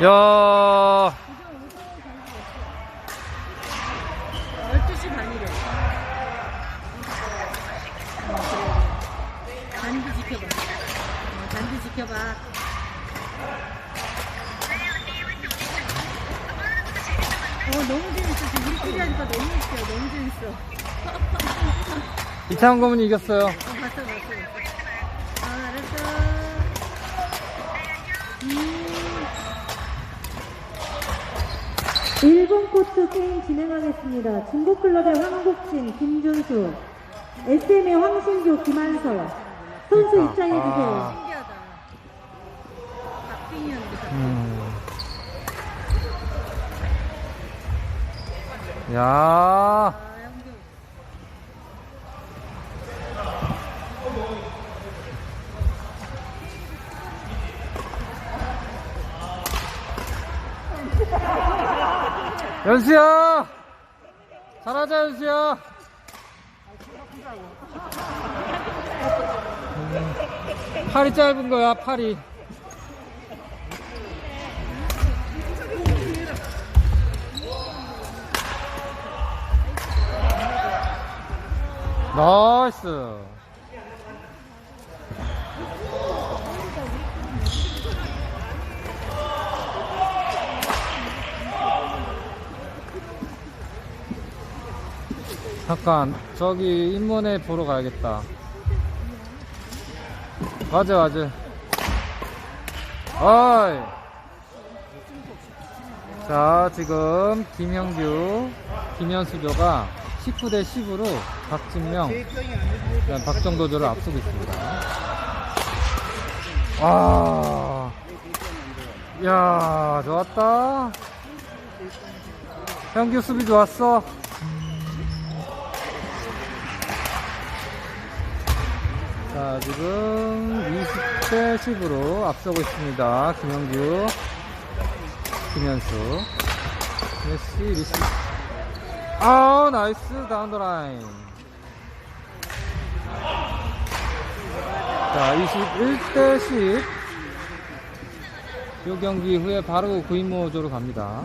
야, 12시 반이래. 어. 잔디 지켜봐. 어, 잔디 지켜봐. 어, 너무 재밌어. 지금 우리끼리 하니까 너무 웃겨. 너무 재밌어. 이창훈 고문이 이겼어요. 어, 봤어, 봤어. 아, 알았어. 음. 일본 코트 게임 진행하겠습니다. 중국 클럽의 황국진, 김준수, SM의 황신조, 김한서 선수. 입장해주세요. 신기하다. 박빙이었는데. 박빙. 음. 야, 아. 연수야! 잘하자, 연수야! 음, 팔이 짧은 거야, 팔이. 나이스. 잠깐 저기 인문에 보러 가야겠다. 맞아 맞아. 어이. 자 지금 김형규 김현수조가 19대 10으로 박진명 박정도조를 앞서고 있습니다. 아, 야 좋았다. 형규 수비 좋았어 자, 지금 20대 10으로 앞서고 있습니다. 김영규, 김현수. 메시, 리시. 아, 나이스, 다운 더 라인. 자, 21대 10. 이 경기 후에 바로 구인모조로 갑니다.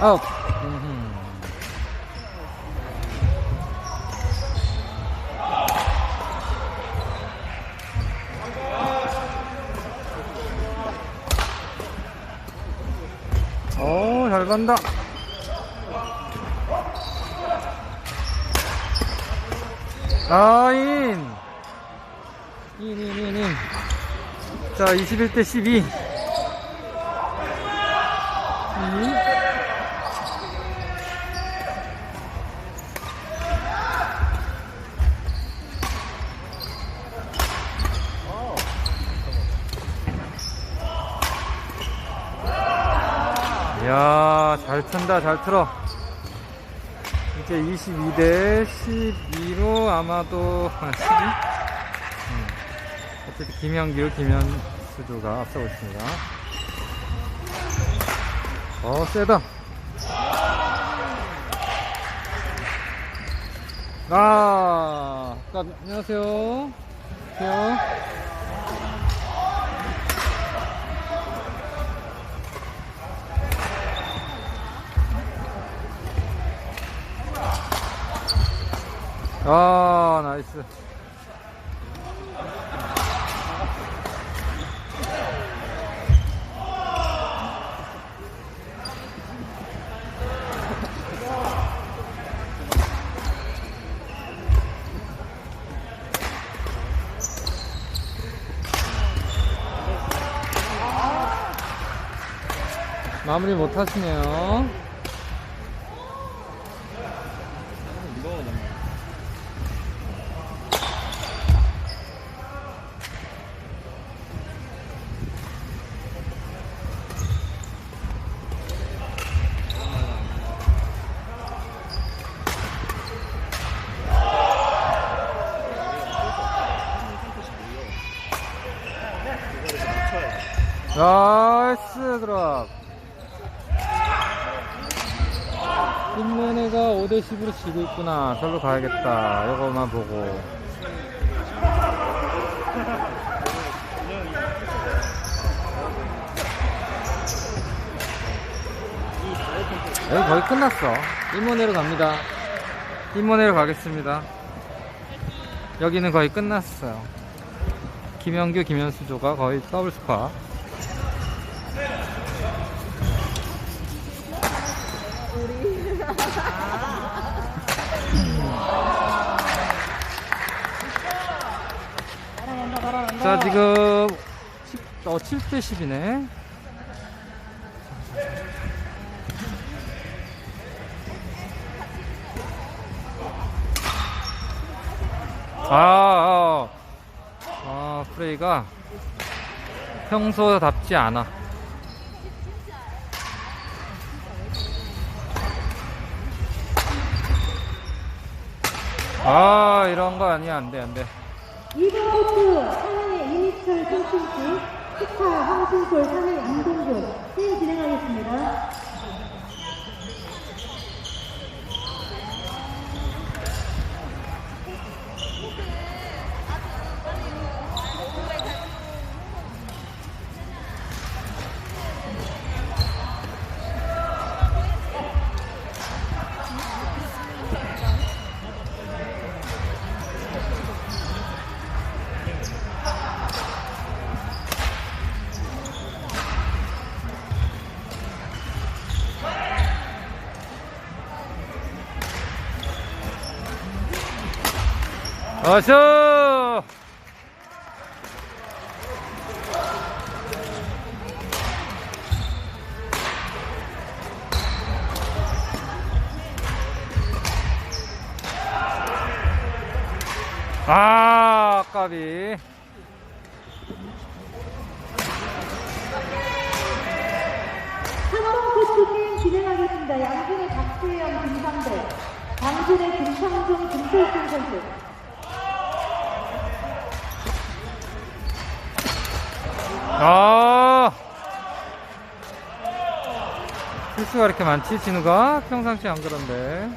아웃. 음흠. 오, 잘 간다. 아, 인. 인, 인, 인, 인. 자, 21대 12. 이. 이야, 잘 튼다, 잘 틀어. 이제 22대 12로 아마도, 아, 12? 음. 어쨌든 김영규, 김현수조가 앞서고 있습니다. 어, 세다. 아, 안녕하세요. 안녕하세요. 아, 나이스. 마무리 못 하시네요. 나이스 드랍. 끝면애가 5대10으로 지고 있구나. 절로 가야겠다. 이거만 보고. 여기 거의 끝났어. 이모네로 갑니다. 이모네로 가겠습니다. 여기는 거의 끝났어요. 김영규, 김현수조가 거의 더블 스코어. 자, 지금, 10, 어, 7대 10이네. 아, 아, 아, 프레이가 평소답지 않아. 아, 이런 거 아니야. 안 돼, 안 돼. 2번 코트 상해 이미철 손신수 18 황신솔 상해 임동준 게임 진행하겠습니다. 어서! 아, 까비. 진행하겠습니다. 양준의 박수현 김상대 광준의 김창중 김철승 선수 아. 실수가 이렇게 많지, 진우가? 평상시 안 그런데.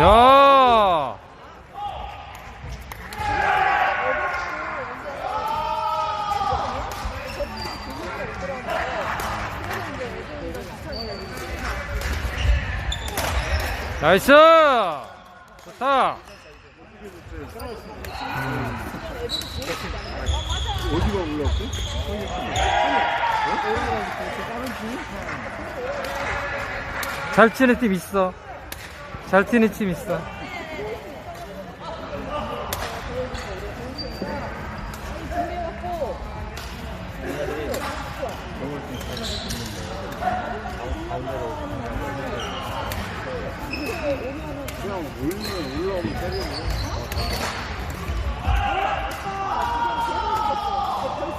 야! 나이스! 좋다! 어디가 올라왔어? 잘 치는 팀 있어. 잘 치는 팀 있어. 그냥 올리면 올라오면 때리고.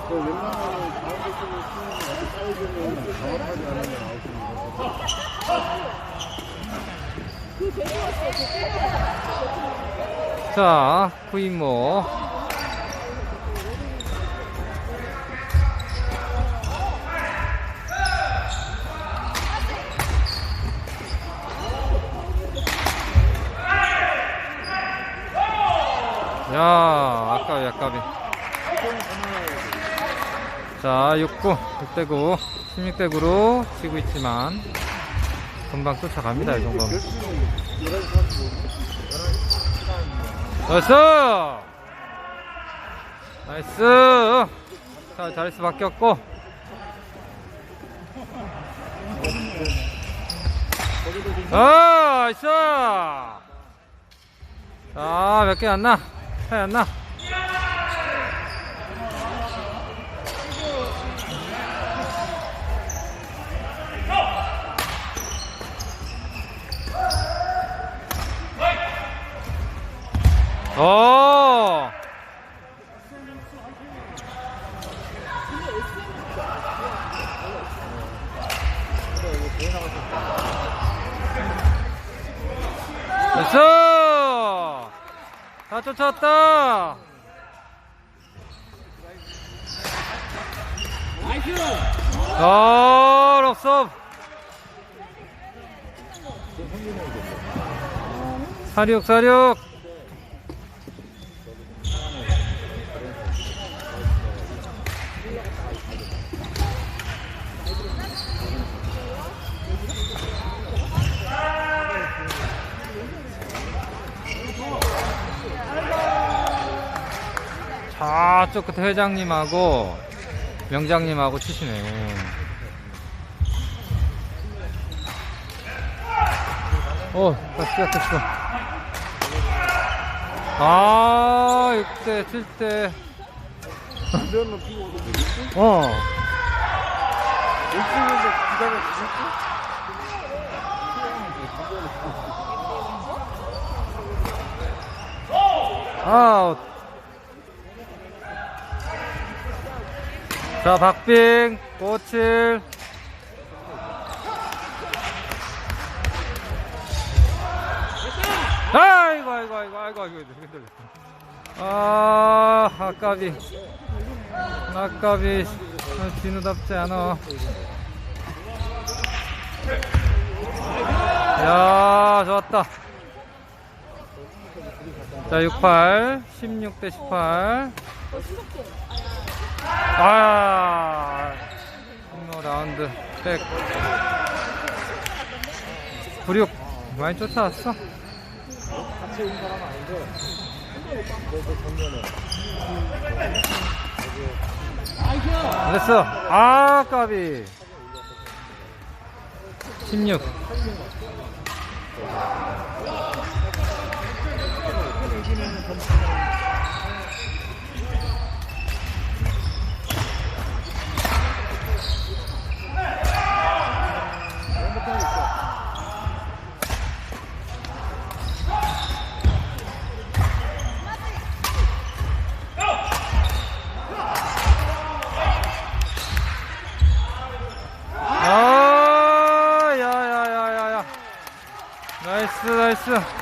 그 웬만하면 가운데 쪽으로 치는 거 어디 사이드는 정확하지 않으면 아웃입니다. 자, 구이모. 아까비, 아까비. 자, 6구, 6대9, 16대9로 치고 있지만, 금방 쫓아갑니다, 이 정도면. 결승은 11시 35분. 나이스! 나이스! 자, 자리수 바뀌었고. 아, 나이스! 자, 몇개안 나? 차이 안 나? 오! 됐어! 다 쫓아왔다! 나이스! 잘 없어! 사륙, 사륙! 저쪽 끝에 회장님하고 명장님하고 치시네. 어, 다 시작했어. 아, 6대, 7대. 이런 거 피고 오도 되겠지? 어. 일찍에서 기다려 주셨지? 아웃. 자, 박빙, 꼬칠. 아이고, 아이고, 아이고, 아이고, 아이고. 아, 아까비. 아까비. 아, 진우답지 않아. 야, 좋았다. 자, 68, 16 대 18. 아, 뭐 라운드 백. 96 많이 쫓아왔어. 같이 온 사람 아닌데 너그 정면에 됐어. 아, 까비. 16. 아, 야, 야, 야, 야, 야. 나이스, 나이스.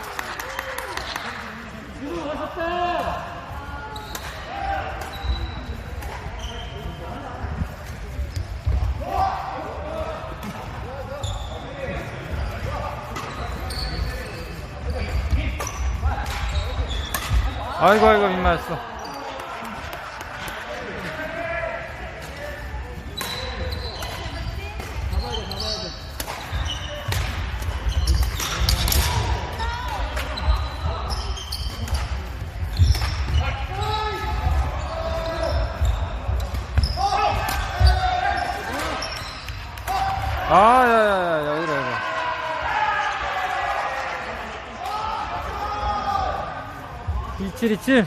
아이고, 아이고, 민망했어. 2727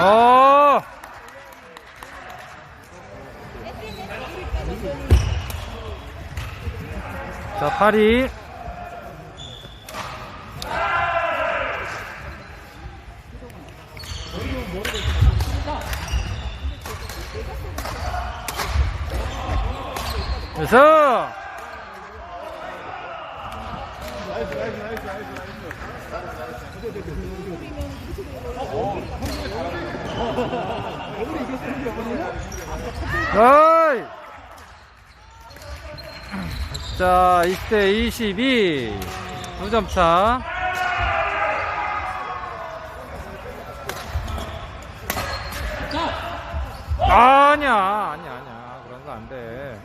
어. 자, 파리. 어이! 자, 20대 22. 2점 차. 아니야, 아니야, 아니야. 그런 거 안 돼.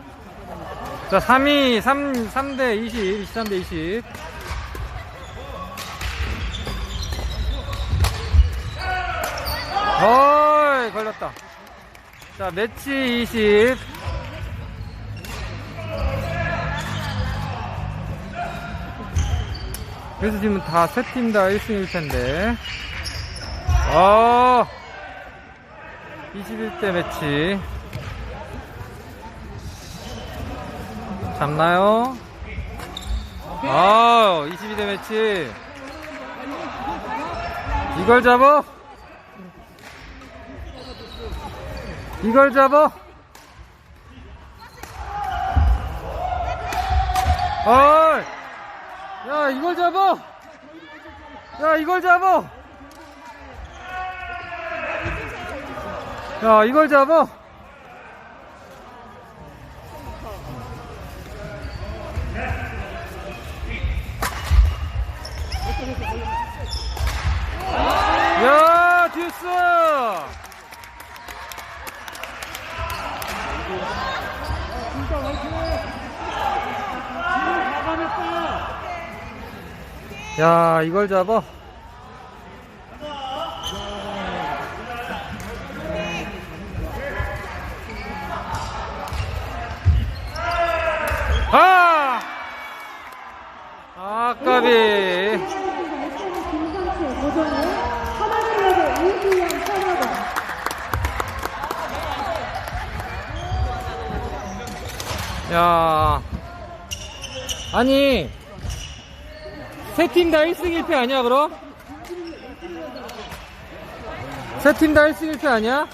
자, 3위, 3, 3대 20, 23대 20. 어이, 걸렸다. 자, 매치 20. 그래서 지금 다, 세 팀 다 1승 1패인데. 어, 21대 매치. 잡나요? 아, 22대 매치. 이걸 잡어? 이걸 잡어? 어이! 야, 이걸 잡어! 야, 이걸 잡어! 야, 이걸 잡아? 야, 듀스! 야, 이걸 잡아? 아! 아, 까비. 김상수, 고정우, 하나클럽의 이수영, 선호동. 야. 아니. 세팀 다 1승 1패 아니야, 그럼? 세팀 다 1승 1패 아니야?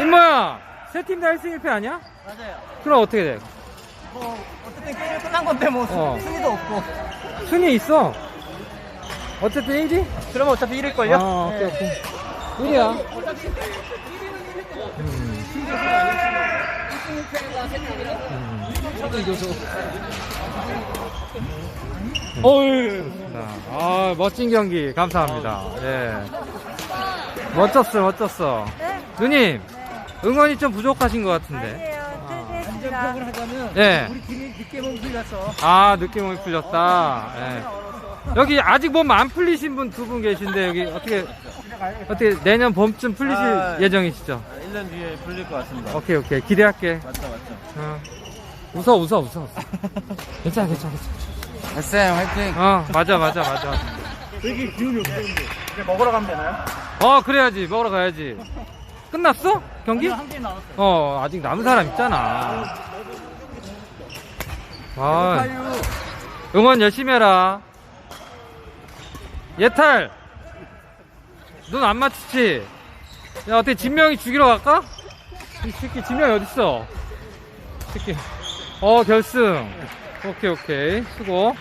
임모야, 세팀 다 1승 1패 아니야? 맞아요. 그럼 어떻게 돼? 뭐 어쨌든 게임이 끝난 건데 뭐 어. 순위도 없고. 순위 있어. 어쨌든 1위? 그러면 어차피 1일 걸요? 아, 오케이, 오케이. 1위야. 음. 음. 어이. 아, 멋진 경기. 감사합니다. 예. 멋졌어, 멋졌어. 누님, 응원이 좀 부족하신 것 같은데. 안전적으로 하자면 예. 우리 팀이 늦게 몸 풀렸어. 아, 늦게 몸이 풀렸다. 예. 여기 아직 몸 안 풀리신 분 두 분 계신데, 여기 어떻게, 어떻게 내년 봄쯤 풀리실 아, 예정이시죠? 1년 뒤에 풀릴 것 같습니다. 오케이, 오케이. 기대할게. 맞죠, 맞죠. 어. 웃어, 웃어, 웃어. 웃어. 괜찮아, 괜찮아, 괜찮아. 쌤 화이팅. 어, 맞아, 맞아, 맞아. 되게 기운이 없었는데. 이제 먹으러 가면 되나요? 어, 그래야지. 먹으러 가야지. 끝났어? 경기? 한 게임 남았어요. 어, 아직 남은 사람 있잖아. 아, 응원 열심히 해라. 예탈! 눈 안 맞추지? 야, 어떻게 진명이 죽이러 갈까? 이 새끼, 진명이 어딨어? 이 새끼. 어, 결승. 오케이, 오케이. 수고.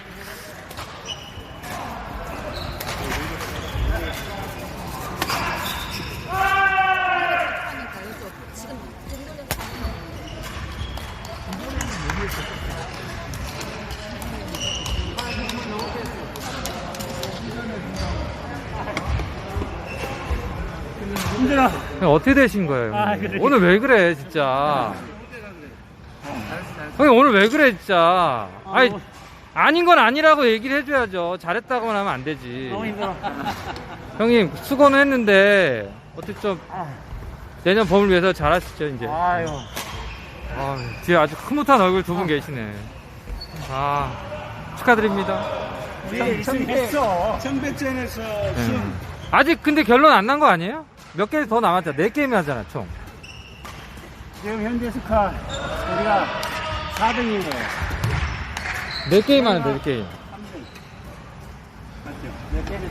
힘들어. 형, 어떻게 되신 거예요? 아, 형님? 그래. 오늘 왜 그래, 진짜? 형님, 오늘 왜 그래, 진짜? 아니, 아닌 건 아니라고 얘기를 해줘야죠. 잘했다고만 하면 안 되지. 너무 힘들어. 형님, 수고는 했는데, 어떻게 좀, 내년 봄을 위해서 잘하시죠, 이제. 아유. 아, 뒤에 아주 흐뭇한 얼굴 두 분 계시네. 아, 축하드립니다. 우리 청백했어. 청백전에서 네. 아직 근데 결론 안 난 거 아니에요? 몇 개 더 남았잖아. 네 게임 하잖아, 총. 지금 현재 스카 우리가 4등이네요. 네 게임 하는데, 네 게임. 맞죠? 몇 개를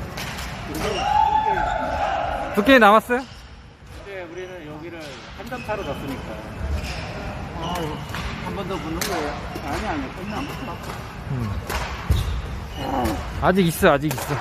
두 게임 남았어요? 근데 우리는 여기를 한 점 차로 졌으니까. 한번 더 붙는 거예요? 아니, 아니, 끝나. 음. 아직 있어, 아직 있어.